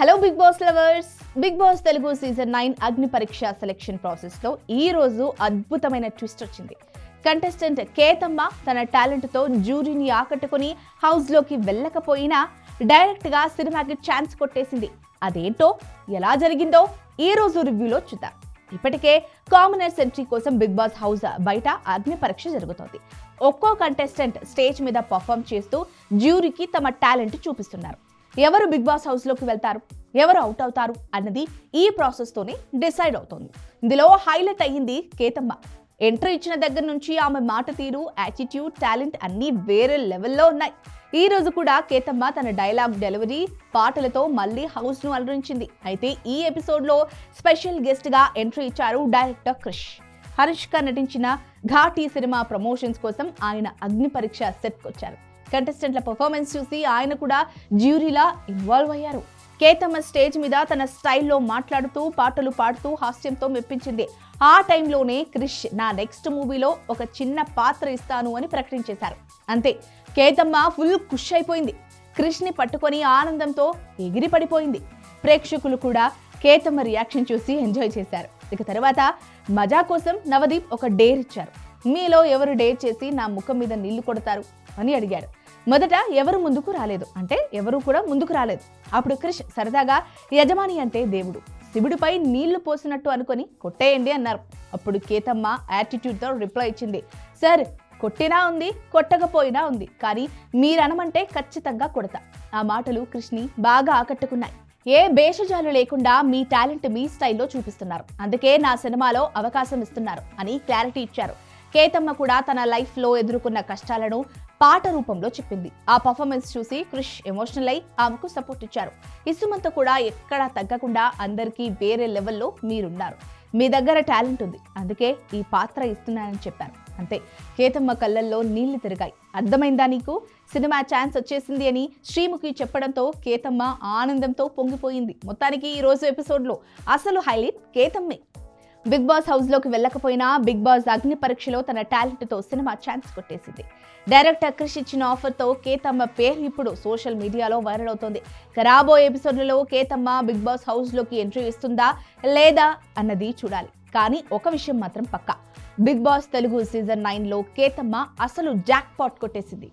Hello Bigg Boss lovers Bigg Boss Telugu season nine Agnipariksha selection process ఈరోజు ఈ రోజు అద్భుతమైన ట్విస్ట్ వచ్చింది. కంటెస్టెంట్ కేతమ్మ తన టాలెంట్తో జ్యూరీని ఆకట్టుకుని హౌస్లోకి వెళ్ళకపోయినా డైరెక్ట్గా సినిమాకి ఛాన్స్ కొట్టేసింది. అదేంటో ఎలా జరిగిందో ఈరోజు రోజు రివ్యూలో చూద్దాం. ఇప్పటికే కామనర్స్ ఎంట్రీ కోసం బిగ్ బాస్ హౌస్ బయట అగ్ని పరీక్ష జరుగుతోంది. ఒక్కో కంటెస్టెంట్ స్టేజ్ మీద పర్ఫామ్ చేస్తూ జ్యూరీకి తమ టాలెంట్ చూపిస్తున్నారు. ఎవరు బిగ్ బాస్ హౌస్లోకి వెళ్తారు? ఎవరు అవుట్ అవుతారు? అన్నది ఈ ప్రాసెస్ తోనే డిసైడ్ అవుతోంది. ఇందులో హైలైట్ అయ్యింది కేతమ్మ. ఎంట్రీ ఇచ్చిన దగ్గర నుంచి ఆమె మాట తీరు యాటిట్యూడ్ టాలెంట్ అన్నీ వేరే లెవెల్లో ఉన్నాయి. ఈ రోజు కూడా కేతమ్మ తన డైలాగ్ డెలివరీ పాటలతో మళ్ళీ హౌస్ను అలరించింది. అయితే ఈ ఎపిసోడ్లో స్పెషల్ గెస్ట్గా ఎంట్రీ ఇచ్చారు డైరెక్టర్ క్రిష్. హరీష్ నటించిన ఘాటీ సినిమా ప్రమోషన్స్ కోసం ఆయన అగ్ని పరీక్ష సెట్కి వచ్చారు కంటెస్టెంట్ల పర్ఫార్మెన్స్ చూసి ఆయన కూడా జ్యూరీలా ఇన్వాల్వ్ అయ్యారు. కేతమ్మ స్టేజ్ మీద తన స్టైల్లో మాట్లాడుతూ పాటలు పాడుతూ హాస్యంతో మెప్పించింది. ఆ టైంలోనే క్రిష్ నా నెక్స్ట్ మూవీలో ఒక చిన్న పాత్ర ఇస్తాను అని ప్రకటించేశారు. అంతే కేతమ్మ ఫుల్ ఖుష్ అయిపోయింది. క్రిష్ని పట్టుకొని ఆనందంతో ఎగిరి పడిపోయింది. ప్రేక్షకులు కూడా కేతమ్మ రియాక్షన్ చూసి ఎంజాయ్ చేశారు. ఇక తర్వాత మజా కోసం నవదీప్ ఒక డేర్ ఇచ్చారు. మీలో ఎవరు డేర్ చేసి నా ముఖం మీద నీళ్ళు కొడతారు? అని అడిగాడు మొదట ఎవరు ముందుకు రాలేదు. అంటే ఎవరు కూడా ముందుకు రాలేదు. అప్పుడు క్రిష్ సరదాగా యజమాని అంటే దేవుడు. శివుడిపై నీళ్ళు పోసినట్టు అనుకొని కొట్టేయండి అన్నారు. అప్పుడు కేతమ్మ యాటిట్యూడ్తో రిప్లై ఇచ్చింది. సార్ కొట్టినా ఉంది కొట్టకపోయినా ఉంది. కానీ మీరనమంటే ఖచ్చితంగా కొడతా. ఆ మాటలు కృష్ణి బాగా ఆకట్టుకున్నాయి. ఏ భేషజాలు లేకుండా మీ టాలెంట్ మీ స్టైల్లో చూపిస్తున్నారు. అందుకే నా సినిమాలో అవకాశం ఇస్తున్నారు అని క్లారిటీ ఇచ్చారు. కేతమ్మ కూడా తన లైఫ్లో ఎదుర్కొన్న కష్టాలను పాట రూపంలో చెప్పింది. ఆ పర్ఫార్మెన్స్ చూసి క్రిష్ ఎమోషనల్ అయి ఆమెకు సపోర్ట్ ఇచ్చారు. ఇసుమంత కూడా ఎక్కడా తగ్గకుండా అందరికీ వేరే లెవెల్లో మీరున్నారు. మీ దగ్గర టాలెంట్ ఉంది. అందుకే ఈ పాత్ర ఇస్తున్నానని చెప్పారు. అంతే. కేతమ్మ కళ్ళల్లో నీళ్ళు తిరిగాయి. అర్థమైందా నీకు? సినిమా ఛాన్స్ వచ్చేసింది అని శ్రీముఖి చెప్పడంతో కేతమ్మ ఆనందంతో పొంగిపోయింది. మొత్తానికి ఈ రోజు ఎపిసోడ్లో అసలు హైలైట్ కేతమ్మే. బిగ్ బాస్ హౌస్లోకి వెళ్ళకపోయినా బిగ్ బాస్ అగ్ని పరీక్షలో తన టాలెంట్తో సినిమా ఛాన్స్ కొట్టేసింది. డైరెక్టర్ క్రిష్ ఇచ్చిన ఆఫర్తో కేతమ్మ పేరు ఇప్పుడు సోషల్ మీడియాలో వైరల్ అవుతోంది. రాబోయే ఎపిసోడ్లలో కేతమ్మ బిగ్ బాస్ హౌస్లోకి ఎంట్రీ ఇస్తుందా లేదా అన్నది చూడాలి. కానీ ఒక విషయం మాత్రం పక్కా. బిగ్ బాస్ తెలుగు సీజన్ నైన్లో కేతమ్మ అసలు జాక్ పాట్ కొట్టేసింది.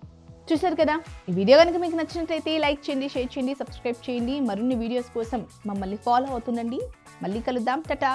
చూశారు కదా? ఈ వీడియో కనుక మీకు నచ్చినట్లయితే లైక్ చేయండి షేర్ చేయండి సబ్స్క్రైబ్ చేయండి. మరిన్ని వీడియోస్ కోసం మమ్మల్ని ఫాలో అవుతుండండి. మళ్ళీ కలుద్దాం. టటా!